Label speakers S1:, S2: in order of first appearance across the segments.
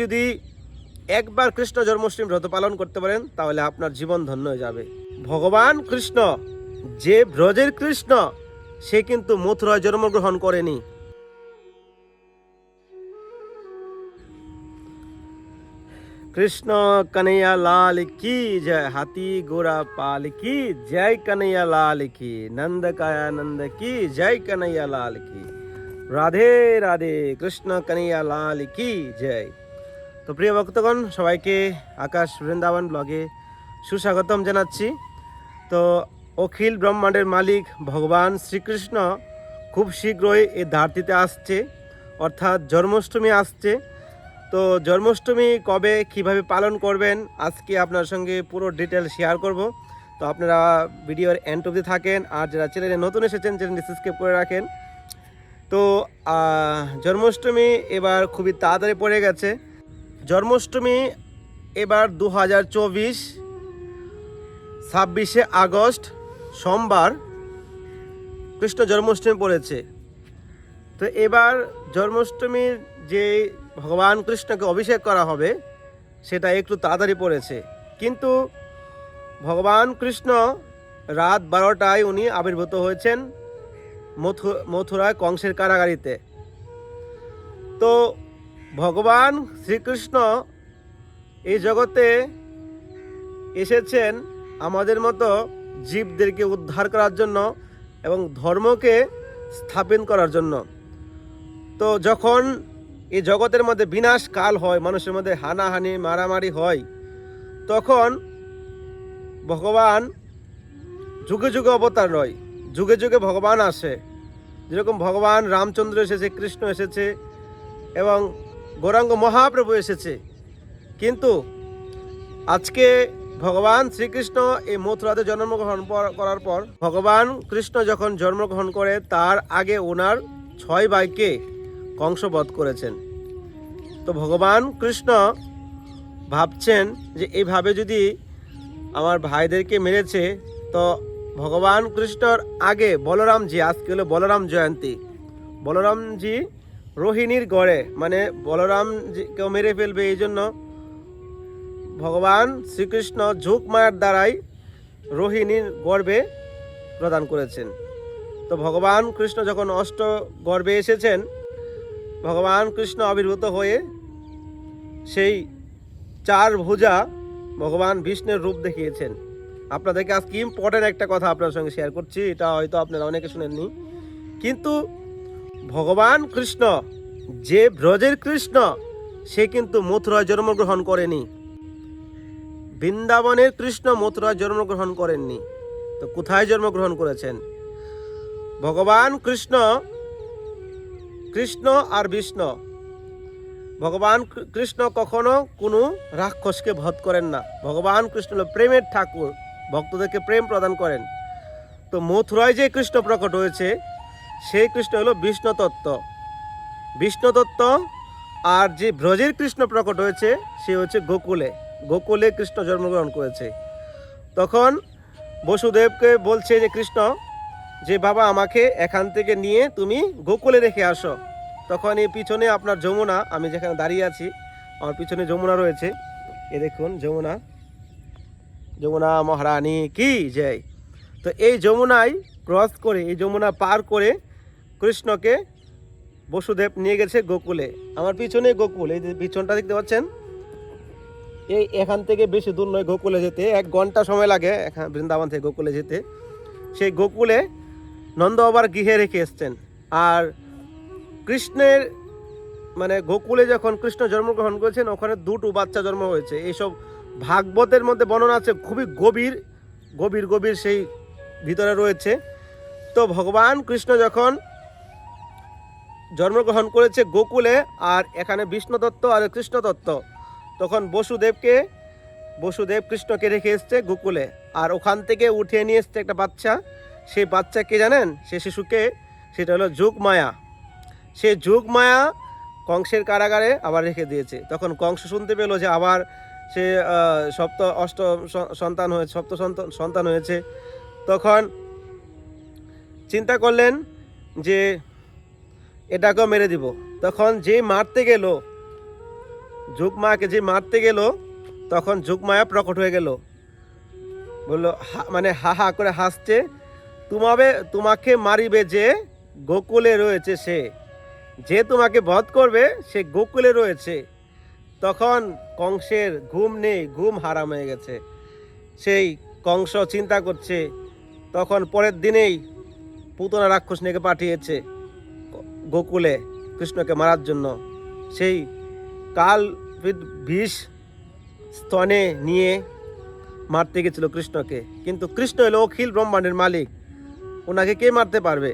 S1: যদি একবার কৃষ্ণ জন্মাষ্টমী ব্রত পালন করতে পারেন, তাহলে আপনার জীবন ধন্য হয়ে যাবে। ভগবান কৃষ্ণ, যে ব্রজের কৃষ্ণ, সে কিন্তু মথুরায় জন্মগ্রহণ করেনি। কৃষ্ণ কনৈয়া লাল কি জয়, হাতি গোরা পাল কি জয়, কানাইয়া লাল কি, নন্দ কায়া নন্দ কি জয়, কানাইয়া লাল কি। রাধে রাধে, কৃষ্ণ কানাইয়া লাল কি জয়। তো প্রিয় ভক্তগণ, সবাইকে আকাশ বৃন্দাবন ব্লগে সুস্বাগতম জানাচ্ছি। তো অখিল ব্রহ্মাণ্ডের মালিক ভগবান শ্রীকৃষ্ণ খুব শীঘ্রই এই ধারতিতে আসছে, অর্থাৎ জন্মাষ্টমী আসছে। তো জন্মাষ্টমী কবে কীভাবে পালন করবেন, আজকে আপনার সঙ্গে পুরো ডিটেল শেয়ার করব। তো আপনারা ভিডিওর এন্ড অবধি থাকেন, আর যারা চ্যানেলে নতুন এসেছেন, চ্যানেলটি সাবস্ক্রাইব করে রাখেন। তো জন্মাষ্টমী এবার খুবই তাড়াতাড়ি পড়ে গেছে। জন্মাষ্টমী এবার দু হাজার চব্বিশ, ছাব্বিশে আগস্ট, সোমবার কৃষ্ণ জন্মাষ্টমী পড়েছে। তো এবার জন্মাষ্টমীর যে ভগবান কৃষ্ণকে অভিষেক করা হবে, সেটা একটু তাড়াতাড়ি পড়েছে। কিন্তু ভগবান কৃষ্ণ রাত বারোটায় উনি আবির্ভূত হয়েছেন মথু, মথুরায় কংসের কারাগারিতে। তো ভগবান শ্রীকৃষ্ণ এই জগতে এসেছেন আমাদের মতো জীবদেরকে উদ্ধার করার জন্য এবং ধর্মকে স্থাপন করার জন্য। তো যখন এই জগতের মধ্যে বিনাশ কাল হয়, মানুষের মধ্যে হানাহানি, মারামারি হয়, তখন ভগবান যুগে যুগে অবতার নয়, যুগে যুগে ভগবান আসে। যেরকম ভগবান রামচন্দ্র এসেছে, কৃষ্ণ এসেছে এবং গৌরাঙ্গ মহাপ্রভু এসেছে। কিন্তু আজকে ভগবান শ্রীকৃষ্ণ এই মথুরাতে জন্মগ্রহণ করার পর ভগবান কৃষ্ণ যখন জন্মগ্রহণ করে, তার আগে ওনার ছয় ভাইকে কংসবধ করেছেন। তো ভগবান কৃষ্ণ ভাবছেন যে এইভাবে যদি আমার ভাইদেরকে মেরেছে, তো ভগবান কৃষ্ণর আগে বলরামজি, আজকে হলো বলরাম জয়ন্তী। বলরামজি রোহিণীর গড়ে মানে বলরাম বলরামজিকেও মেরে ফেলবে এই জন্য ভগবান শ্রীকৃষ্ণ ঝুঁক মায়ার দ্বারাই রোহিণীর গর্বে প্রদান করেছেন। তো ভগবান কৃষ্ণ যখন অষ্ট গর্বে এসেছেন, ভগবান কৃষ্ণ আবির্ভূত হয়ে সেই চার ভুজা ভগবান বিষ্ণুর রূপ দেখিয়েছেন। আপনাদেরকে আজকে ইম্পর্টেন্ট একটা কথা আপনার সঙ্গে শেয়ার করছি, এটা হয়তো আপনারা অনেকে শুনেননি। কিন্তু ভগবান কৃষ্ণ, যে ব্রজের কৃষ্ণ, সে কিন্তু মথুরায় জন্মগ্রহণ করেনি। বৃন্দাবনের কৃষ্ণ মথুরায় জন্মগ্রহণ করেননি। তো কোথায় জন্মগ্রহণ করেছেন? ভগবান কৃষ্ণ কৃষ্ণ আর বিষ্ণু। ভগবান কৃষ্ণ কখনো কোনো রাক্ষসকে বধ করেন না। ভগবান কৃষ্ণ হলো প্রেমের ঠাকুর, ভক্তদেরকে প্রেম প্রদান করেন। তো মথুরায় যে কৃষ্ণ প্রকট হয়েছে সেই কৃষ্ণ হলো বিষ্ণু তত্ত্ব বিষ্ণু তত্ত্ব আর যে ব্রজের কৃষ্ণ প্রকট হয়েছে, সে হচ্ছে গোকুলে। গোকুলে কৃষ্ণ জন্মগ্রহণ করেছে। তখন বসুদেবকে বলছে যে, কৃষ্ণ, যে বাবা আমাকে এখান থেকে নিয়ে তুমি গোকুলে রেখে আসো। তখন এই পিছনে আপনার যমুনা, আমি যেখানে দাঁড়িয়ে আছি, আমার পিছনে যমুনা রয়েছে। এ দেখুন, যমুনা। যমুনা মহারানী, কি জয়! তো এই যমুনায় ক্রস করে, এই যমুনা পার করে কৃষ্ণকে বসুদেব নিয়ে গেছে গোকুলে। আমার পিছনে গোকুল, এই যে পিছনটা দেখতে পাচ্ছেন? এই এখান থেকে বেশি দূর নয় গোকুলে যেতে, এক ঘণ্টা সময় লাগে এখান বৃন্দাবন থেকে গোকুলে যেতে। সেই গোকুলে নন্দ বাবার গৃহে রেখে এসছেন। আর কৃষ্ণের মানে গোকুলে যখন কৃষ্ণ জন্মগ্রহণ করেছেন, ওখানে দুটো বাচ্চা জন্ম হয়েছে। এইসব ভাগবতের মধ্যে বর্ণনা আছে, খুবই গভীর গভীর গভীর সেই ভিতরে রয়েছে। তো ভগবান কৃষ্ণ যখন জন্মগ্রহণ করেছে গোকুলে আর এখানে বিষ্ণু দত্ত আর কৃষ্ণ দত্ত তখন বসুদেবকে, বসুদেব কৃষ্ণকে রেখে এসছে গোকুলে। আর ওখান থেকে উঠিয়ে নিয়ে এসছে একটা বাচ্চা। সেই বাচ্চা কে জানেন? সে শিশুকে, সেটা হলো যুগ মায়া সে যুগ মায়া কংসের কারাগারে আবার রেখে দিয়েছে। তখন কংস শুনতে পেল যে আবার সে সপ্ত, অষ্ট সন্তান হয়েছে সপ্ত সন্তান হয়েছে। তখন চিন্তা করলেন যে এটাকেও মেরে দিব। তখন যে মারতে গেল যুগমাকে যে মারতে গেল, তখন যুগমায়া প্রকট হয়ে গেল। বলল মানে হা হা করে হাসছে। তোমাবে, তোমাকে মারিবে যে গোকুলে রয়েছে সে। যে তোমাকে বধ করবে, সে গোকুলে রয়েছে। তখন কংসের ঘুম নেই, ঘুম হারাম হয়ে গেছে। সেই কংস চিন্তা করছে। তখন পরের দিনেই পুতনা রাক্ষস নেকে পাঠিয়েছে। গোকুলে কৃষ্ণকে মারার জন্য। সেই কাল বিষ স্তনে নিয়ে মারতে গেছিল কৃষ্ণকে। কিন্তু কৃষ্ণ হলো অখিল ব্রহ্মাণ্ডের মালিক। ওনাকে কে মারতে পারবে?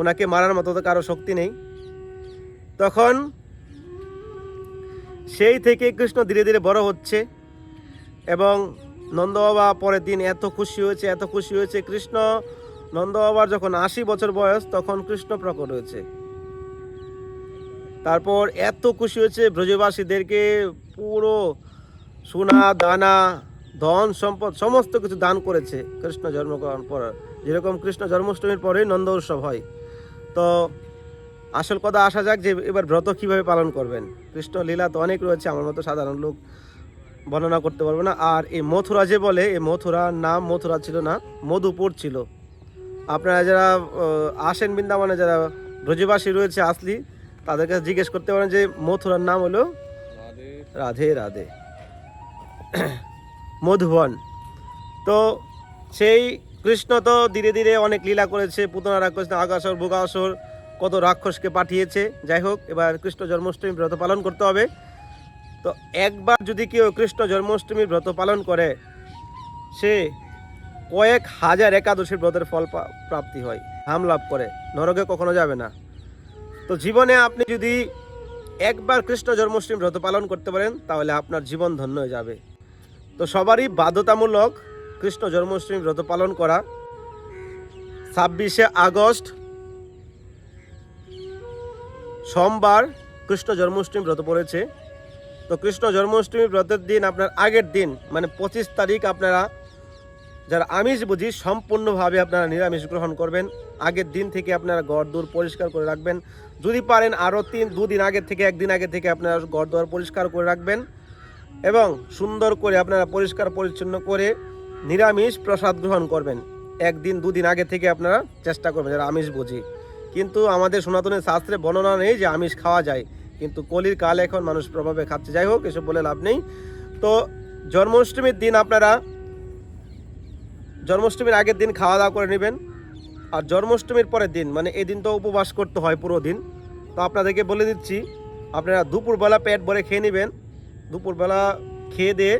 S1: ওনাকে মারার মতো তো কারও শক্তি নেই। তখন সেই থেকে কৃষ্ণ ধীরে ধীরে বড় হচ্ছে এবং নন্দবাবা পরের দিন এত খুশি হয়েছে, এত খুশি হয়েছে। কৃষ্ণ নন্দবাবার যখন আশি বছর বয়স, তখন কৃষ্ণ প্রকট হয়েছে। তারপর এত খুশি হয়েছে ব্রজবাসীদেরকে, পুরো সোনা, দানা, ধন, সম্পদ, সমস্ত কিছু দান করেছে কৃষ্ণ জন্মগ্রহণ পর। যেরকম কৃষ্ণ জন্মাষ্টমীর পরেই নন্দ উৎসব হয়। তো আসল কথা আসা যাক যে এবার ব্রত কীভাবে পালন করবেন। কৃষ্ণ লীলা তো অনেক রয়েছে, আমার মতো সাধারণ লোক বর্ণনা করতে পারব না। আর এই মথুরা যে বলে, এই মথুরার নাম মথুরা ছিল না, মধুপুর ছিল। আপনারা যারা আসেন বৃন্দাবনে, যারা ব্রজবাসী রয়েছে আসলি তাদের কাছে জিজ্ঞেস করতে পারেন যে মথুরার নাম হলো রাধে রাধে। মধুবন। তো সেই কৃষ্ণ তো ধীরে ধীরে অনেক লীলা করেছে, পুতনা রাক্ষস আকাশর ভোগাসর, কত রাক্ষসকে পাঠিয়েছে। যাই হোক, এবার কৃষ্ণ জন্মাষ্টমী ব্রত পালন করতে হবে। তো একবার যদি কেউ কৃষ্ণ জন্মাষ্টমীর ব্রত পালন করে, সে কয়েক হাজার একাদশীর ব্রতের ফল প্রাপ্তি হয় হাম লাভ করে। নরকে কখনো যাবে না। তো জীবনে আপনি যদি একবার কৃষ্ণ জন্মাষ্টমী ব্রত পালন করতে পারেন, তাহলে আপনার জীবন ধন্য হয়ে যাবে। তো সবারই বাধ্যতামূলক কৃষ্ণ জন্মাষ্টমী ব্রত পালন করা। ছাব্বিশে আগস্ট, সোমবার কৃষ্ণ জন্মাষ্টমী ব্রত পড়েছে। তো কৃষ্ণ জন্মাষ্টমী ব্রতের দিন আপনার আগের দিন মানে পঁচিশ তারিখ আপনারা যারা আমিষ বুঝি, সম্পূর্ণভাবে আপনারা নিরামিষ গ্রহণ করবেন। আগের দিন থেকে আপনারা ঘর দূর পরিষ্কার করে রাখবেন। যদি পারেন আরও তিন, দুদিন আগের থেকে, একদিন আগে থেকে আপনারা ঘর দোয়ার পরিষ্কার করে রাখবেন এবং সুন্দর করে আপনারা পরিষ্কার পরিচ্ছন্ন করে নিরামিষ প্রসাদ গ্রহণ করবেন। একদিন, দুদিন আগে থেকে আপনারা চেষ্টা করবেন, যারা আমিষ বুঝি। কিন্তু আমাদের সনাতনের শাস্ত্রে বর্ণনা নেই যে আমিষ খাওয়া যায়। কিন্তু কলির কাল এখন মানুষ প্রভাবে খাচ্ছে। যাই হোক, এসব বলে লাভ নেই। তো জন্মাষ্টমীর দিন আপনারা জন্মাষ্টমীর আগের দিন খাওয়া দাওয়া করে নেবেন। আর জন্মাষ্টমীর পরের দিন মানে এই দিন তো উপবাস করতে হয় পুরো দিন। তো আপনাদেরকে বলে দিচ্ছি, আপনারা দুপুরবেলা পেট ভরে খেয়ে নেবেন। দুপুরবেলা খেয়ে দিয়ে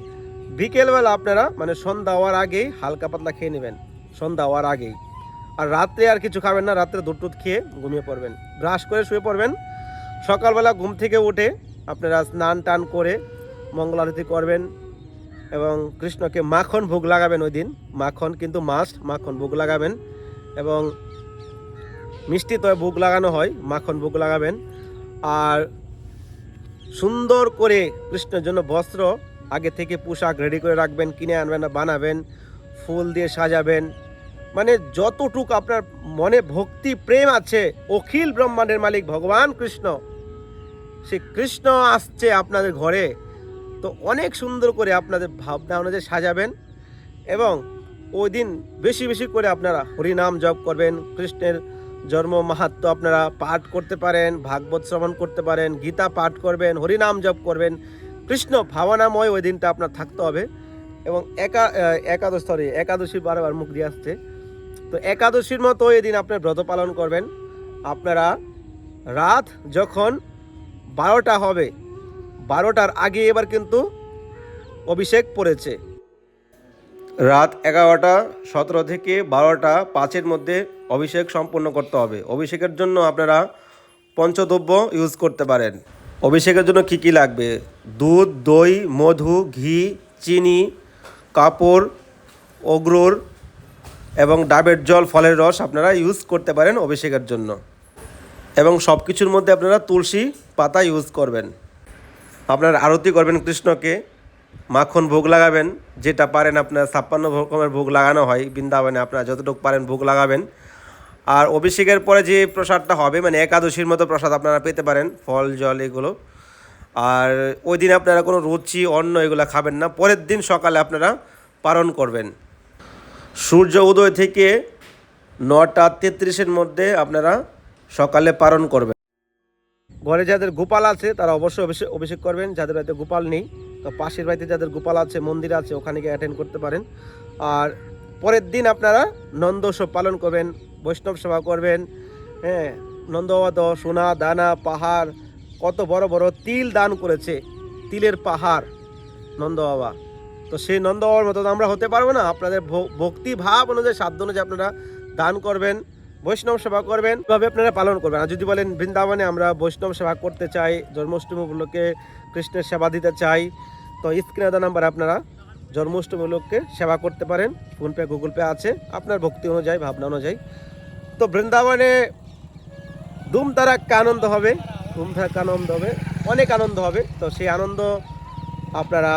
S1: বিকেলবেলা আপনারা মানে সন্ধ্যা হওয়ার আগেই হালকা পাতলা খেয়ে নেবেন, সন্ধ্যা হওয়ার আগেই। আর রাত্রে আর কিছু খাবেন না, রাত্রে দুধ টুধ খেয়ে ঘুমিয়ে পড়বেন। ব্রাশ করে শুয়ে পড়বেন। সকালবেলা ঘুম থেকে উঠে আপনারা স্নান টান করে মঙ্গল আরতি করবেন। এবং কৃষ্ণকে মাখন ভোগ লাগাবেন ওই দিন। মাখন কিন্তু মাস্ট মাখন ভোগ লাগাবেন। এবং মিষ্টি তো ভোগ লাগানো হয়, মাখন ভোগ লাগাবেন। আর সুন্দর করে কৃষ্ণের জন্য বস্ত্র আগে থেকে পোশাক রেডি করে রাখবেন, কিনে আনবেন, বানাবেন, ফুল দিয়ে সাজাবেন। মানে যতটুক আপনার মনে ভক্তি, প্রেম আছে, অখিল ব্রহ্মাণ্ডের মালিক ভগবান কৃষ্ণ। সে কৃষ্ণ আসছে আপনাদের ঘরে। তো অনেক সুন্দর করে আপনাদের ভাবনা অনুযায়ী সাজাবেন এবং ওই দিন বেশি বেশি করে আপনারা হরিনাম জপ করবেন, কৃষ্ণের জন্ম মাহাত্ম আপনারা পাঠ করতে পারেন, ভাগবত শ্রবণ করতে পারেন, গীতা পাঠ করবেন, হরিনাম জপ করবেন, কৃষ্ণ ভাবনাময় ওই দিনটা আপনার থাকতে হবে এবং একা একাদশ স্তরে একাদশী বারবার মুখ দিয়ে আসছে। তো একাদশীর মতো এই দিন আপনার ব্রত পালন করবেন। আপনারা রাত যখন বারোটা হবে বারোটার আগে এবার কিন্তু অভিষেক পড়েছে। রাত এগারোটা সতেরো থেকে বারোটা পাঁচের মধ্যে অভিষেক সম্পূর্ণ করতে হবে। অভিষেকের জন্য আপনারা পঞ্চদ্রব্য ইউজ করতে পারেন। অভিষেকের জন্য কী কী লাগবে? দুধ, দই, মধু, ঘি, চিনি, কাপড়, অগ্রুর এবং ডাবের জল, ফলের রস আপনারা ইউজ করতে পারেন অভিষেকের জন্য। এবং সব কিছুর মধ্যে আপনারা তুলসী পাতা ইউজ করবেন। আপনারা আরতি করবেন কৃষ্ণকে, মাখন ভোগ লাগাবেন, যেটা পারেন আপনার ছাপ্পান্ন রকমের ভোগ লাগানো হয়, বৃন্দাবনে আপনারা যতটুকু পারেন ভোগ লাগাবেন। আর অভিষেকের পরে যে প্রসাদটা হবে মানে একাদশীর মতো প্রসাদ আপনারা পেতে পারেন, ফল, জল এগুলো। আর ওই দিন আপনারা কোনো রুচি, অন্ন এগুলো খাবেন না, পরের দিন সকালে আপনারা পালন করবেন। সূর্য উদয় থেকে নটা তেত্রিশের মধ্যে আপনারা সকালে পালন করবেন। ঘরে যাদের গোপাল আছে, তারা অবশ্যই অভিষেক অভিষেক করবেন। যাদের বাড়িতে গোপাল নেই, তো পাশের বাড়িতে যাদের গোপাল আছে, মন্দির আছে, ওখানে গিয়ে অ্যাটেন্ড করতে পারেন। আর পরের দিন আপনারা নন্দ উৎসব পালন করবেন, বৈষ্ণব সেবা করবেন হ্যাঁ নন্দবাদ সোনা, দানা, পাহাড়, কত বড় বড় তিল দান করেছে, তিলের পাহাড়, নন্দ বাবা। তো সেই নন্দ বাবার মতো আমরা হতে পারব না। আপনাদের ভক্তি ভাব অনুযায়ী সাধ্য অনুযায়ী আপনারা দান করবেন। বৈষ্ণব সেবা করবেন, এভাবে আপনারা পালন করবেন। আর যদি বলেন, বৃন্দাবনে আমরা বৈষ্ণব সেবা করতে চাই, জন্মাষ্টমী উপলক্ষে কৃষ্ণের সেবা দিতে চাই, তো স্ক্রিনে দেওয়া নাম্বার আপনারা জন্মাষ্টমী উপলক্ষে সেবা করতে পারেন। ফোনপে, গুগল পে আছে, আপনার ভক্তি অনুযায়ী, ভাবনা অনুযায়ী। তো বৃন্দাবনে ধুম তারাক্কা আনন্দ হবে ধুম তারাক্কা আনন্দ হবে, অনেক আনন্দ হবে। তো সেই আনন্দ আপনারা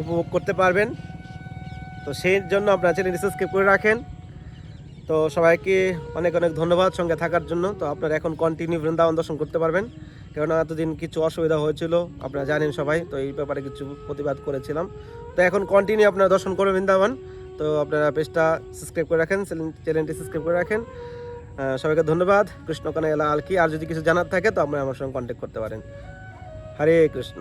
S1: উপভোগ করতে পারবেন। তো সেই জন্য আপনারা চ্যানেলটি সাবস্ক্রাইব করে রাখেন। তো সবাইকে অনেক অনেক ধন্যবাদ সঙ্গে থাকার জন্য। তো আপনারা এখন কন্টিনিউ বৃন্দাবন দর্শন করতে পারবেন। কেননা এতদিন কিছু অসুবিধা হয়েছিল, আপনারা জানেন সবাই, তো এই ব্যাপারে কিছু প্রতিবাদ করেছিলাম। তো এখন কন্টিনিউ আপনারা দর্শন করবেন বৃন্দাবন। তো আপনারা পেজটা সাবস্ক্রাইব করে রাখেন চ্যানেলটি সাবস্ক্রাইব করে রাখেন। সবাইকে ধন্যবাদ। কৃষ্ণ কানাইলা আলকি। আর যদি কিছু জানার থাকে, তো আপনারা আমার সঙ্গে কন্ট্যাক্ট করতে পারেন। হরে কৃষ্ণ।